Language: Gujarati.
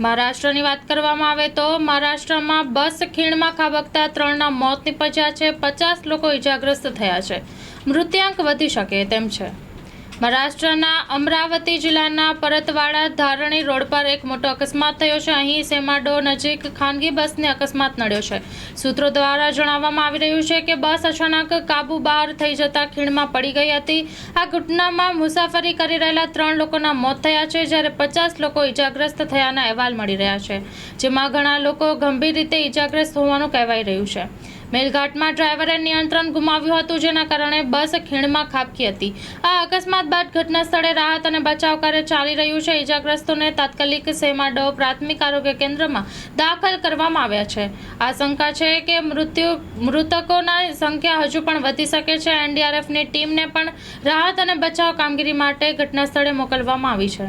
મહારાષ્ટ્રની વાત કરવામાં આવે તો મહારાષ્ટ્રમાં બસ ખીણમાં ખાબકતા ત્રણના મોત નિપજ્યા છે. પચાસ લોકો ઇજાગ્રસ્ત થયા છે. મૃત્યાંક વધી શકે તેમ છે. મહારાષ્ટ્રના અમરાવતી જિલ્લાના પરતવાડા ધારણી રોડ પર એક મોટો અકસ્માત થયો છે. અહીં સેમાડો નજીક ખાનગી બસને અકસ્માત નડ્યો છે. સૂત્રો દ્વારા જણાવવામાં આવી રહ્યું છે કે બસ અચાનક કાબુ બહાર થઈ જતા ખીણમાં પડી ગઈ હતી. આ ઘટનામાં મુસાફરી કરી રહેલા ત્રણ લોકોના મોત થયા છે, જ્યારે પચાસ લોકો ઇજાગ્રસ્ત થયાના અહેવાલ મળી રહ્યા છે, જેમાં ઘણા લોકો ગંભીર રીતે ઇજાગ્રસ્ત હોવાનું કહેવાઈ રહ્યું છે. મેલઘાટમાં ડ્રાઈવરે નિયંત્રણ ગુમાવ્યું હતું, જેના કારણે બસ ખીણમાં ખાબકી હતી. આ અકસ્માત બાદ ઘટના સ્થળે રાહત અને બચાવ કાર્ય ચાલી રહ્યું છે. ઇજાગ્રસ્તોને તાત્કાલિક સેમાડો પ્રાથમિક આરોગ્ય કેન્દ્રમાં દાખલ કરવામાં આવ્યા છે. આશંકા છે કે મૃત્યુ, મૃતકોના સંખ્યા હજુ પણ વધી શકે છે. એનડીઆરએફની ટીમને પણ રાહત અને બચાવ કામગીરી માટે ઘટના સ્થળે મોકલવામાં આવી છે.